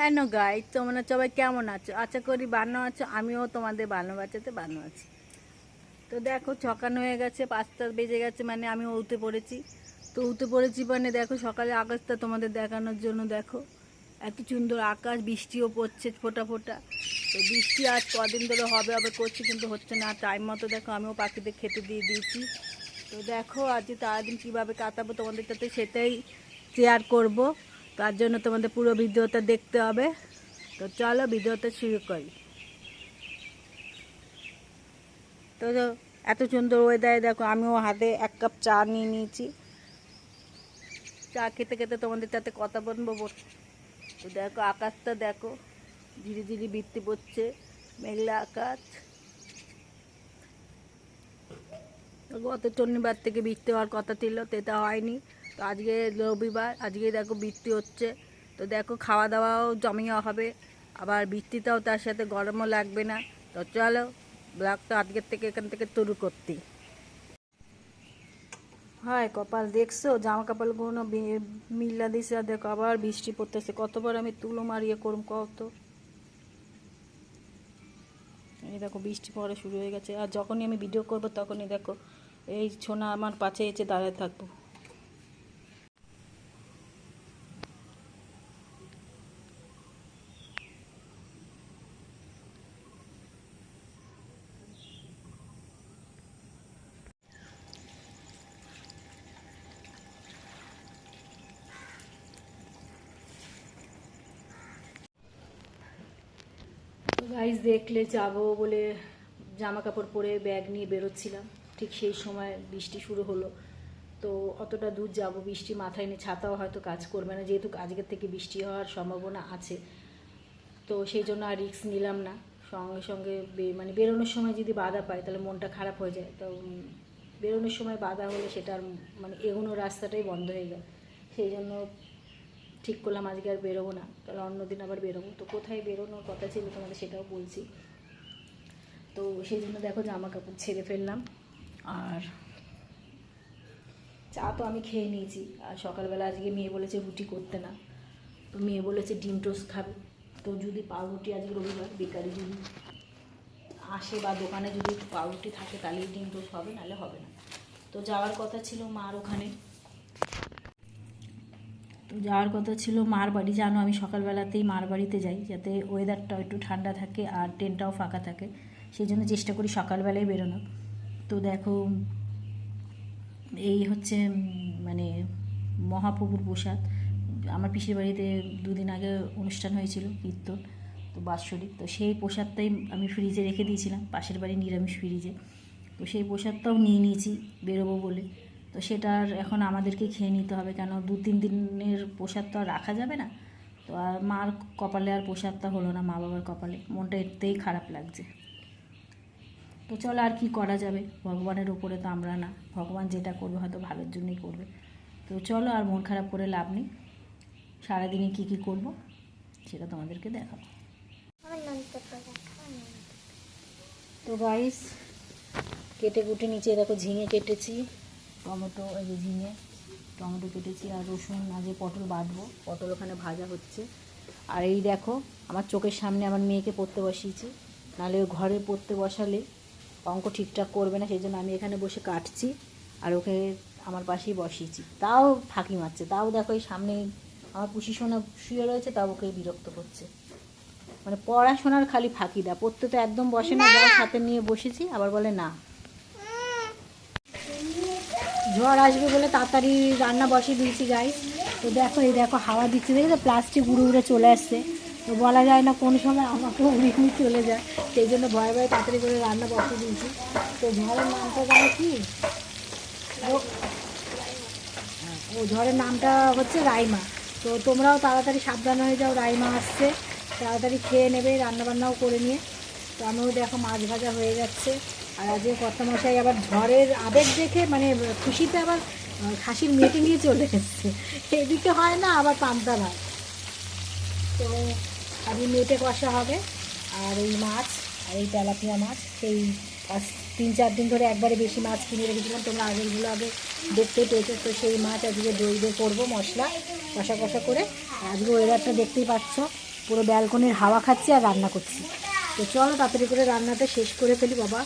হ্যাঁ নো গাই তোমরা সবাই কেমন আছো? আশা করি বানো আছো। আমিও তোমাদের বানো বাচ্চাতে বানো আছি। তো দেখো ছকানো হয়ে গেছে, পাঁচটা বেজে গেছে মানে আমি উঠে পড়েছি। তো উঠে পড়েছি মানে দেখো, সকালে আকাশটা তোমাদের দেখানোর জন্য দেখো, এত সুন্দর আকাশ, বৃষ্টিও পড়ছে ফোটা ফোটা। তো বৃষ্টি আজ কদিন ধরে হবে হবে, করছি, কিন্তু হচ্ছে না। টাইম মতো দেখো, আমিও পাখিদের খেতে দিয়ে দিয়েছি। তো দেখো আজ সারাদিন কীভাবে কাটাবো তোমাদের সাথে সেটাই শেয়ার করব। তার জন্য তোমাদের পুরো ভিডিওটা দেখতে হবে। তো চলো ভিডিওটা শুরু করি। তো এত সুন্দর ওয়েদারে দেখো, আমিও হাতে এক কাপ চা নিয়ে নিয়েছি। চা খেতে খেতে তোমাদের সাথে কথা বলব বল- তো দেখো, আকাশটা দেখো ধীরে ধীরে বৃষ্টি পড়ছে, মেঘলা আকাশ। গত শনিবার থেকে বৃষ্টি হওয়ার কথা ছিল, তো এটা হয়নি। তো আজকে রবিবার, আজকে দেখো বৃত্তি হচ্ছে। তো দেখো খাওয়া দাওয়াও জমিয়ে হবে। আবার বৃত্তিটাও তার সাথে গরমও লাগবে না। তো চলো, ব্লগটা আজকের থেকে এখান থেকে শুরু করতে হয় কপাল, দেখছ? জামা কাপড়গুলো মিল্লা দিছে আর দেখো আবার বৃষ্টি পড়তেছে। কতবার আমি তুলো মারিয়ে করুম কত এই দেখো বৃষ্টি পড়া শুরু হয়ে গেছে। আর যখনই আমি ভিডিও করব তখনই দেখো, এই ছোনা আমার পাশে এসে দাঁড়ায় থাকব। গাইজ দেখলে যাব বলে জামা কাপড় পরে ব্যাগ নিয়ে বেরোচ্ছিলাম। ঠিক সেই সময় বৃষ্টি শুরু হলো। তো অতটা দূর যাব, বৃষ্টি মাথায় নিয়ে ছাতাও হয়তো কাজ করবে না। যেহেতু আজকের থেকে বৃষ্টি হওয়ার সম্ভাবনা আছে। তো সেই জন্য আর রিস্ক নিলাম না। সঙ্গে সঙ্গে মানে বেরোনোর সময় যদি বাধা পাই, তাহলে মনটা খারাপ হয়ে যায়। তো বেরোনোর সময় বাধা হলে সেটা আর মানে এগোনোর রাস্তাটাই বন্ধ হয়ে যায়। সেই জন্য ঠিক করলাম, আজকে আর বেরোবো না। তাহলে অন্যদিন আবার বেরোবো। তো কোথায় বেরোনোর কথা ছিল তোমাদের সেটাও বলছি। তো সেই জন্য দেখো জামা কাপড় ছেড়ে ফেললাম। আর চা তো আমি খেয়ে নিয়েছি। আর সকালবেলা আজকে মেয়ে বলেছে রুটি করতে না। তো মেয়ে বলেছে ডিম টোস্ট খাবে। তো যদি পাউরুটি আজকে রবিবার, বেকারি যদি আসে বা দোকানে যদি পাউরুটি থাকে, তাহলেই ডিম টোস্ট হবে, নাহলে হবে না। তো যাওয়ার কথা ছিল মার ওখানে। যাওয়ার কথা ছিল, মার বাড়ি। জানো, আমি সকালবেলাতেই মার বাড়িতে যাই, যাতে ওয়েদারটা একটু ঠান্ডা থাকে আর ট্রেনটাও ফাঁকা থাকে। সেই জন্য চেষ্টা করি সকালবেলায় বেরোনোর। তো দেখো, এই হচ্ছে মানে মহাপ্রভুর প্রসাদ। আমার পিসির বাড়িতে দুদিন আগে অনুষ্ঠান হয়েছিল, কীর্তন, তো বাৎসরিক। তো সেই প্রসাদটাই আমি ফ্রিজে রেখে দিয়েছিলাম, পাশের বাড়ি নিরামিষ ফ্রিজে তো সেই প্রসাদটাও নিয়ে নিয়েছি, বেরোবো বলে। তো সেটা আর এখন আমাদেরকে খেয়ে নিতে হবে, কেন দু তিন দিনের প্রসাদ তো আর রাখা যাবে না। তো আর মার কপালে আর প্রসাদটা হলো না, মা বাবার কপালে। মনটা এতেই খারাপ লাগছে। তো চলো আর কি করা যাবে? ভগবানের ওপরে তো আমরা না। ভগবান যেটা করবে হয়তো ভালোর জন্যই করবে। তো চলো আর মন খারাপ করে লাভ নেই। সারাদিনে কী কী করব সেটা তোমাদেরকে দেখাবো। তো গাইস কেটে কুটে নিচে দেখো ঝিঙে কেটেছি। টমেটো এই যে ঝিঙে টমেটো কেটেছি আর রসুন আজকে পটল বাটবো পটল ওখানে ভাজা হচ্ছে। আর এই দেখো আমার চোখের সামনে আমার মেয়েকে পড়তে বসিয়েছি। নাহলে ঘরে পড়তে বসালে অঙ্ক ঠিকঠাক করবে না সেই জন্য আমি এখানে বসে কাটছি আর ওকে আমার পাশেই বসিয়েছি। তাও ফাঁকি মারছে তাও দেখো এই সামনে আমার পুষি সোনা শুয়ে রয়েছে তাও ওকে বিরক্ত করছে। মানে পড়াশোনার খালি ফাঁকি দেয় পড়তে তো একদম বসে না! যার সাথে নিয়ে বসেছি আবার বলে না। ঝড় আসবে বলে তাড়াতাড়ি রান্না বসিয়ে দিয়েছি গাই তো দেখো, এই দেখো, হাওয়া দিচ্ছে। দেখে প্লাস্টিক উড়ে উড়ে চলে আসছে। তো বলা যায় না কোন সময় আমাকেও উড়ে চলে যায়। সেই জন্য ভয়ে ভয়ে তাড়াতাড়ি করে রান্না বসিয়ে দিয়েছি। তো ঝড়ের নামটা জানো কি? ও, ঝড়ের নামটা হচ্ছে রাইমা। তো তোমরাও তাড়াতাড়ি সাবধান হয়ে যাও, রাইমা আসছে। তাড়াতাড়ি খেয়ে নেবে, রান্নাবান্নাও করে নিয়ে। তো আমিও দেখো মাছ ভাজা হয়ে যাচ্ছে। আর আজকে কর্তামশাই আবার ঝড়ের আবেগ দেখে মানে খুশিতে আবার খাসির মেটে নিয়ে চলে এসছে। এদিকে হয় না, আবার পান্তা ভাত। তো আজকে মেটে কষা হবে, আর এই মাছ, আর এই তেলাপিয়া মাছ, সেই আজ তিন চার দিন ধরে একবারে বেশি মাছ কিনে রেখেছিলাম, তোমরা আগেরগুলো আগে দেখতে পেয়েছ, তো সেই মাছ আজকে দই দিয়ে করব, মশলা কষা কষা করে। আজকে ওয়েদারটা দেখতেই পাচ্ছ, পুরো ব্যালকনির হাওয়া খাচ্ছি আর রান্না করছি। তো চলো তাড়াতাড়ি করে রান্নাটা শেষ করে ফেলি, বাবা।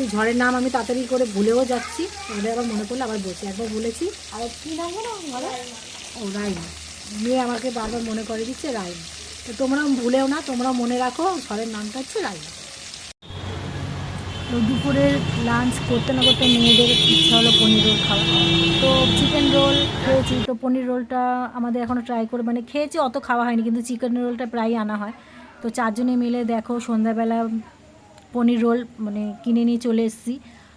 সেই ঝড়ের নাম আমি তাড়াতাড়ি করে ভুলেও যাচ্ছি। এবার আবার মনে পড়লে আবার বসে একবার বলেছি। আর কী নাম ঘরে? ও রাইন মেয়ে আমাকে বারবার মনে করে দিচ্ছে রাইন তো তোমরাও ভুলেও না তোমরাও মনে রাখো ঝড়ের নামটা হচ্ছে রাইন তো দুপুরের লাঞ্চ করতে না করতে মেয়েদের ইচ্ছা হলো পনির রোল খাওয়া। তো চিকেন রোল খেয়েছি তো পনির রোলটা আমাদের এখনও ট্রাই করে মানে খেয়েছি অত খাওয়া হয়নি কিন্তু চিকেন রোলটা প্রায়ই আনা হয়। তো চারজনে মিলে দেখো সন্ধ্যাবেলা পনির রোল মানে কিনে নিয়ে চলে এসেছি।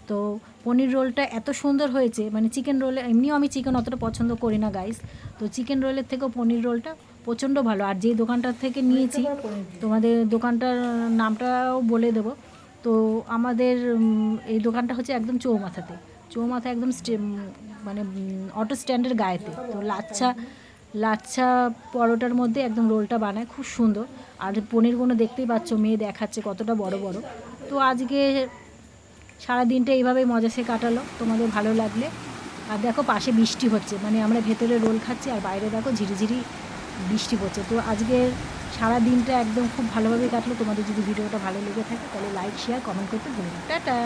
তো পনির রোলটা এত সুন্দর হয়েছে মানে চিকেন রোলে এমনিও আমি চিকেন অতটা পছন্দ করি না গাইস তো চিকেন রোলের থেকেও পনির রোলটা প্রচণ্ড ভালো। আর যে দোকানটার থেকে নিয়েছি তোমাদের দোকানটার নামটাও বলে দেবো। তো আমাদের এই দোকানটা হচ্ছে একদম চৌমাথাতে চৌমাথা একদম মানে অটো স্ট্যান্ডের গায়েতে। তো লাচ্ছা লাচ্ছা পরোটার মধ্যে একদম রোলটা বানায়, খুব সুন্দর। আর পনিরগুলো দেখতেই পাচ্ছ, মেয়ে দেখাচ্ছে কতটা বড় বড়। তো আজকে সারা দিনটা এইভাবেই মজা সে কাটালো, তোমাদের ভালো লাগলে। আর দেখো পাশে বৃষ্টি হচ্ছে মানে আমরা ভেতরে রোল খাচ্ছি আর বাইরে দেখো ঝিরিঝিরি বৃষ্টি পড়ছে। তো আজকের সারা দিনটা একদম খুব ভালোভাবে কাটলো, তোমাদের যদি ভিডিওটা ভালো লেগে থাকে তাহলে লাইক শেয়ার কমেন্ট করতে ভুলো টাটা!